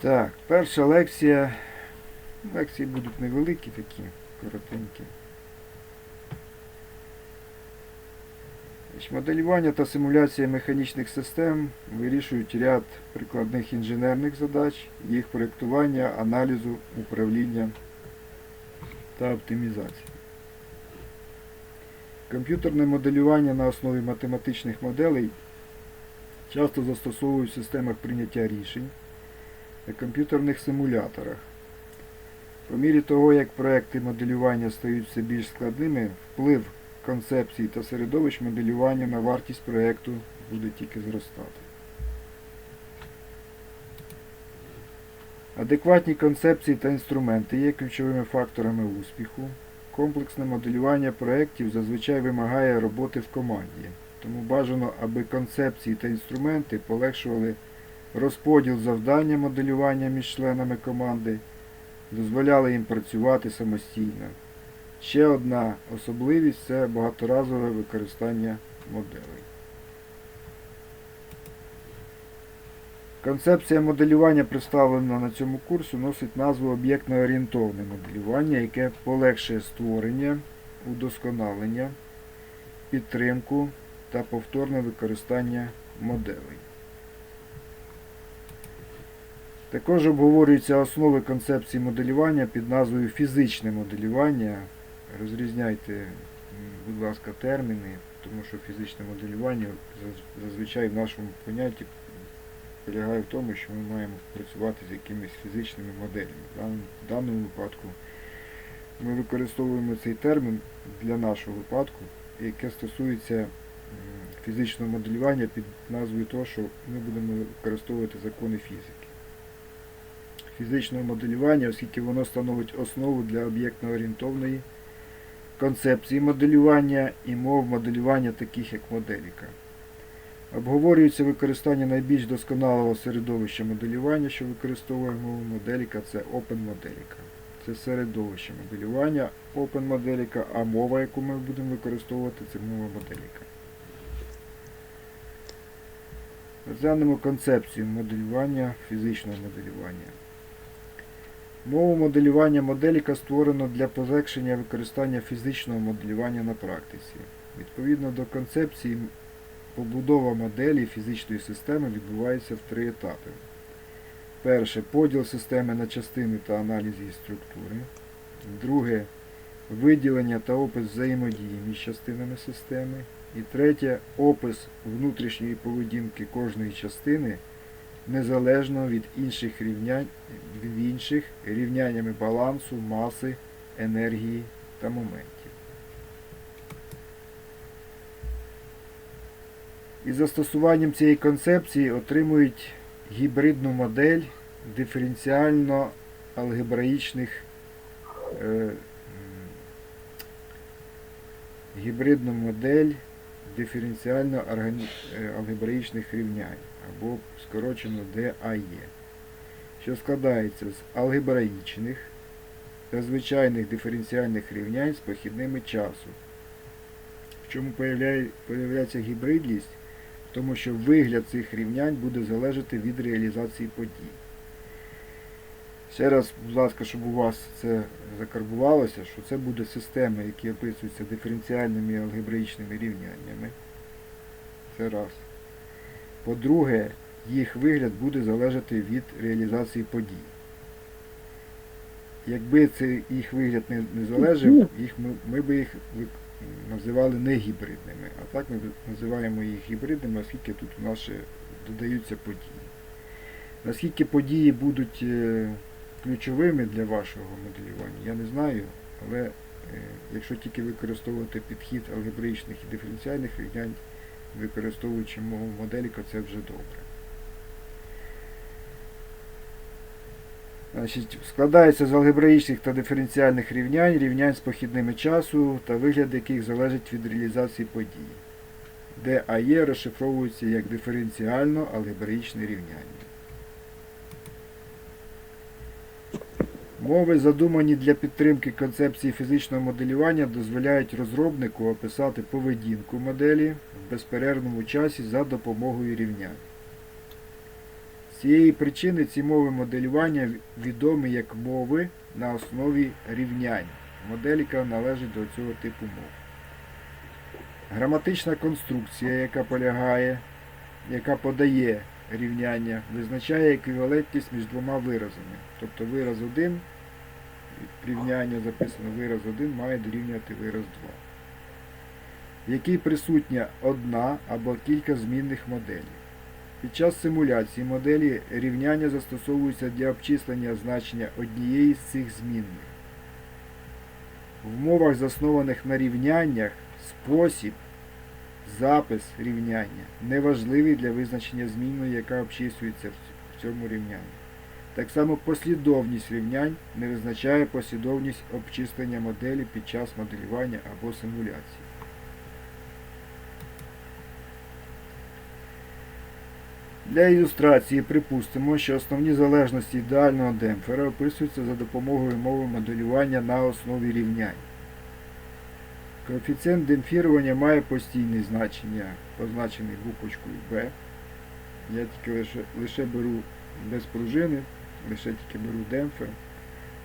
Так, перша лекція. Лекції будуть невеликі такі, коротенькі. Моделювання та симуляція механічних систем вирішують ряд прикладних інженерних задач, їх проєктування, аналізу, управління та оптимізації. Комп'ютерне моделювання на основі математичних моделей часто застосовують в системах прийняття рішень комп'ютерних симуляторах. По мірі того, як проекти моделювання стають все більш складними, вплив концепцій та середовищ моделювання на вартість проекту буде тільки зростати. Адекватні концепції та інструменти є ключовими факторами успіху. Комплексне моделювання проєктів зазвичай вимагає роботи в команді, тому бажано, аби концепції та інструменти полегшували розподіл завдання моделювання між членами команди, дозволяли їм працювати самостійно. Ще одна особливість це багаторазове використання моделей. Концепція моделювання, представлена на цьому курсу, носить назву об'єктно-орієнтовне моделювання, яке полегшує створення, удосконалення, підтримку та повторне використання моделей. Також обговорюються основи концепції моделювання під назвою фізичне моделювання. Розрізняйте, будь ласка, терміни, тому що фізичне моделювання зазвичай в нашому понятті полягає в тому, що ми маємо працювати з якимись фізичними моделями. В даному, випадку ми використовуємо цей термін для нашого випадку, яке стосується фізичного моделювання під назвою того, що ми будемо використовувати закони фізики. Фізичного моделювання, оскільки воно становить основу для об'єктно-орієнтовної концепції моделювання і мов моделювання таких як моделіка. Обговорюється використання найбільш досконалого середовища моделювання, що використовує мову моделіка, це Open Моделіка. Це середовище моделювання Open Моделіка, а мова, яку ми будемо використовувати, це мова моделіка. Розглянемо концепцію моделювання, фізичного моделювання. Мову моделювання моделіка створено для полегшення використання фізичного моделювання на практиці. Відповідно до концепції, побудова моделі фізичної системи відбувається в три етапи. Перше поділ системи на частини та аналіз її структури. Друге виділення та опис взаємодії між частинами системи. І третє опис внутрішньої поведінки кожної частини незалежно від інших рівнянь, від інших рівняннями балансу, маси, енергії та моментів. Із застосуванням цієї концепції отримують гібридну модель диференціально-алгебраїчних е, гібридну модель диференціально-алгебраїчних рівнянь або скорочено DAE, що складається з алгебраїчних та звичайних диференціальних рівнянь з похідними часу. В чому появляє- появляється гібридність? Тому, що вигляд цих рівнянь буде залежати від реалізації подій. Ще раз, будь ласка, щоб у вас це закарбувалося, що це буде система, які описуються диференціальними і алгебраїчними рівняннями. Це раз. По-друге, їх вигляд буде залежати від реалізації подій. Якби цей їх вигляд не, не залежав, їх ми, ми би їх називали не гібридними. А так ми називаємо їх гібридними, оскільки тут у нас ще додаються події. Наскільки події будуть е, ключовими для вашого моделювання, я не знаю, але е, якщо тільки використовувати підхід алгебраїчних і диференціальних рівнянь, використовуючи мову моделіка, це вже добре. Значить, складається з алгебраїчних та диференціальних рівнянь, рівнянь з похідними часу та вигляд яких залежить від реалізації подій, де АЄ розшифровується як диференціально-алгебраїчне рівняння. Мови, задумані для підтримки концепції фізичного моделювання, дозволяють розробнику описати поведінку моделі в безперервному часі за допомогою рівнянь. З цієї причини ці мови моделювання відомі як мови на основі рівнянь. Моделіка належить до цього типу мов. Граматична конструкція, яка полягає, яка подає рівняння, визначає еквівалентність між двома виразами. Тобто вираз 1, рівняння записано вираз 1 має дорівнювати вираз 2, в якій присутня одна або кілька змінних моделей. Під час симуляції моделі рівняння застосовуються для обчислення значення однієї з цих змінних. В мовах, заснованих на рівняннях, спосіб, запис рівняння неважливий для визначення змінної, яка обчислюється в цьому рівнянні. Так само послідовність рівнянь не визначає послідовність обчислення моделі під час моделювання або симуляції. Для ілюстрації припустимо, що основні залежності ідеального демпфера описуються за допомогою мови моделювання на основі рівнянь. Коефіцієнт демпфірування має постійне значення, позначений буквочкою B. Я тільки лише, лише беру без пружини, лише тільки беру демпфер,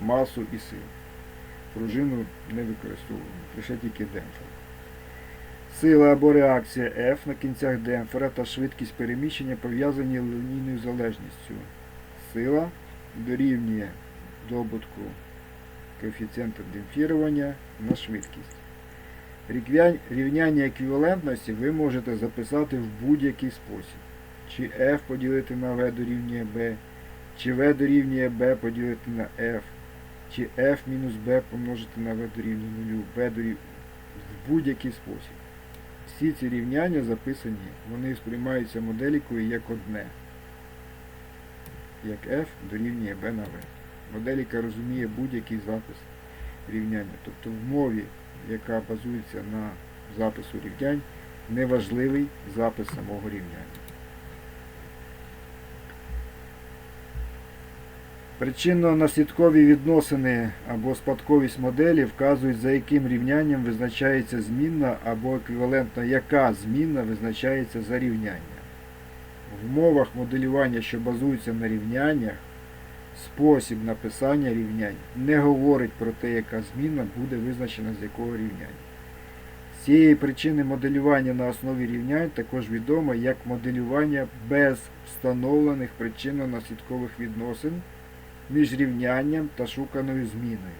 масу і силу. Пружину не використовую, лише тільки демпфер. Сила або реакція F на кінцях демпфера та швидкість переміщення пов'язані лінійною залежністю. Сила дорівнює добутку коефіцієнта демпфірування на швидкість. Рівняння еквівалентності ви можете записати в будь-який спосіб. Чи F поділити на V дорівнює B, чи V дорівнює B поділити на F, чи F мінус B помножити на V дорівнює 0, B дорівнює в будь-який спосіб. Всі ці рівняння записані, вони сприймаються моделікою як одне. Як F дорівнює B на V. Моделіка розуміє будь-який запис рівняння. Тобто в мові, яка базується на запису рівнянь, неважливий запис самого рівняння. Причинно-наслідкові відносини або спадковість моделі вказують, за яким рівнянням визначається змінна або еквівалентно яка змінна визначається за рівняння. В мовах моделювання, що базуються на рівняннях, спосіб написання рівнянь не говорить про те, яка змінна буде визначена з якого рівняння. З цієї причини моделювання на основі рівнянь також відомо як моделювання без встановлених причинно-наслідкових відносин між рівнянням та шуканою зміною.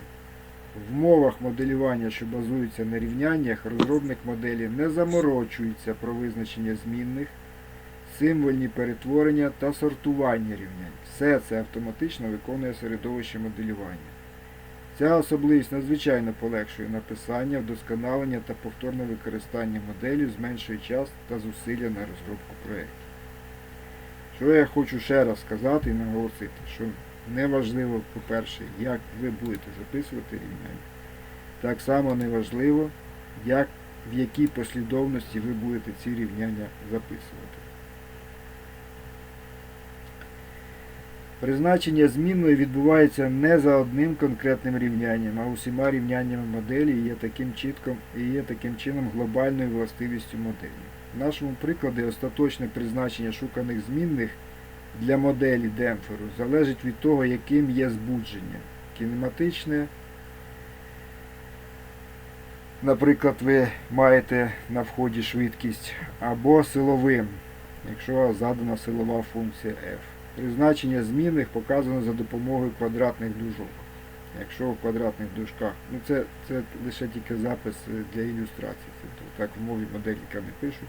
В мовах моделювання, що базуються на рівняннях, розробник моделі не заморочується про визначення змінних, символьні перетворення та сортування рівнянь. Все це автоматично виконує середовище моделювання. Ця особливість надзвичайно полегшує написання, вдосконалення та повторне використання моделі, зменшує час та зусилля на розробку проєкту. Що я хочу ще раз сказати і наголосити, що неважливо, по-перше, як ви будете записувати рівняння. Так само неважливо, як, в якій послідовності ви будете ці рівняння записувати. Призначення змінної відбувається не за одним конкретним рівнянням, а усіма рівняннями моделі є таким, чітком, і є таким чином глобальною властивістю моделі. В нашому прикладі остаточне призначення шуканих змінних для моделі демпферу залежить від того, яким є збудження. Кінематичне, наприклад, ви маєте на вході швидкість, або силовим, якщо задана силова функція F. Призначення змінних показано за допомогою квадратних дужок. Якщо в квадратних дужках, ну це, це лише тільки запис для ілюстрації. Це так в мові моделіка не пишуть.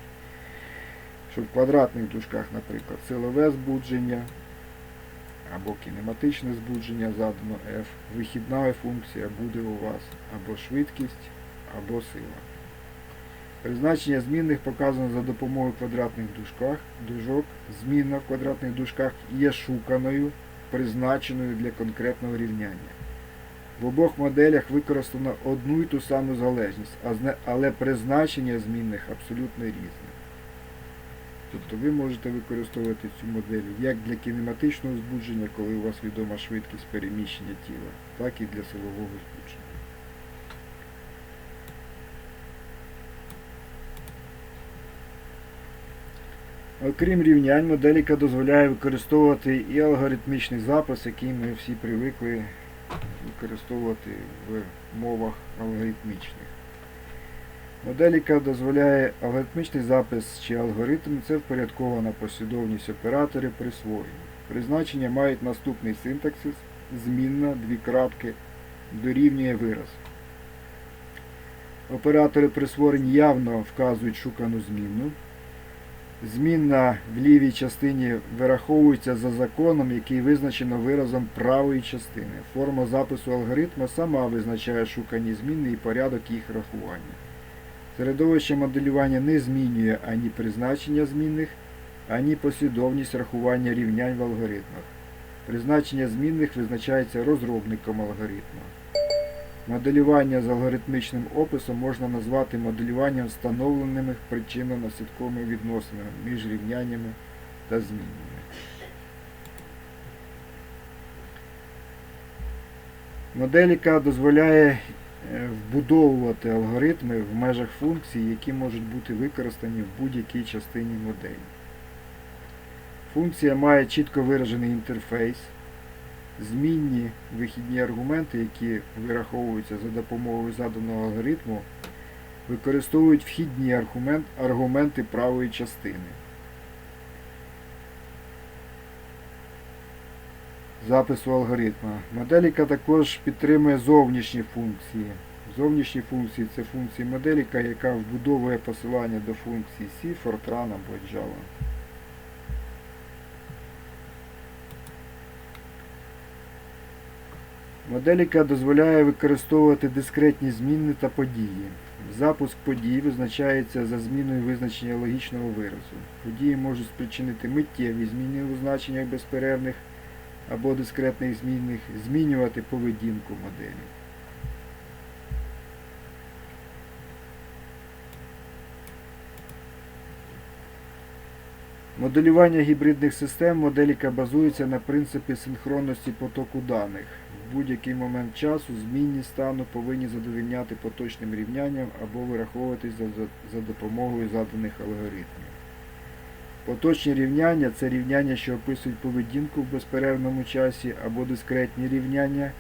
Що в квадратних дужках, наприклад, силове збудження або кінематичне збудження задано F, вихідна функція буде у вас або швидкість, або сила. Призначення змінних показано за допомогою квадратних дужках, дужок. Змінна в квадратних дужках є шуканою, призначеною для конкретного рівняння. В обох моделях використано одну і ту саму залежність, але призначення змінних абсолютно різне. Тобто ви можете використовувати цю модель як для кінематичного збудження, коли у вас відома швидкість переміщення тіла, так і для силового збудження. Окрім рівнянь, моделіка дозволяє використовувати і алгоритмічний запис, який ми всі привикли використовувати в мовах алгоритмічних. Моделіка дозволяє алгоритмічний запис чи алгоритм це впорядкована послідовність операторів присвоєння. Призначення мають наступний синтаксис, змінна, дві крапки, дорівнює вираз. Оператори присвоєнь явно вказують шукану змінну. Змінна в лівій частині вираховується за законом, який визначено виразом правої частини. Форма запису алгоритму сама визначає шукані змінни і порядок їх рахування. Середовище моделювання не змінює ані призначення змінних, ані послідовність рахування рівнянь в алгоритмах. Призначення змінних визначається розробником алгоритму. Моделювання з алгоритмічним описом можна назвати моделюванням встановленими причинно-наслідковими відносинами між рівняннями та змінними. Моделіка дозволяє вбудовувати алгоритми в межах функцій, які можуть бути використані в будь-якій частині моделі. Функція має чітко виражений інтерфейс, змінні вихідні аргументи, які вираховуються за допомогою заданого алгоритму, використовують вхідні аргумент, аргументи правої частини. Запису алгоритму. Моделіка також підтримує зовнішні функції. Зовнішні функції це функції моделіка, яка вбудовує посилання до функцій C, Fortran або Java. Моделіка дозволяє використовувати дискретні змінни та події. Запуск подій визначається за зміною визначення логічного виразу. Події можуть спричинити миттєві зміни у значеннях безперервних або дискретних змінних, змінювати поведінку моделі. Моделювання гібридних систем моделіка базується на принципі синхронності потоку даних. В будь-який момент часу змінні стану повинні задовільняти поточним рівнянням або вираховуватись за, допомогою заданих алгоритмів. Поточні рівняння це рівняння, що описують поведінку в безперервному часі, або дискретні рівняння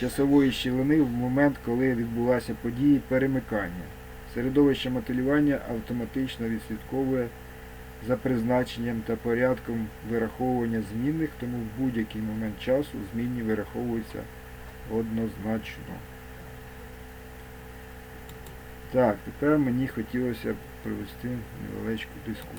часової щілини в момент, коли відбулася подія перемикання. Середовище моделювання автоматично відслідковує за призначенням та порядком вираховування змінних, тому в будь-який момент часу змінні вираховуються однозначно. Так, тепер мені хотілося б провести невеличку дискусію.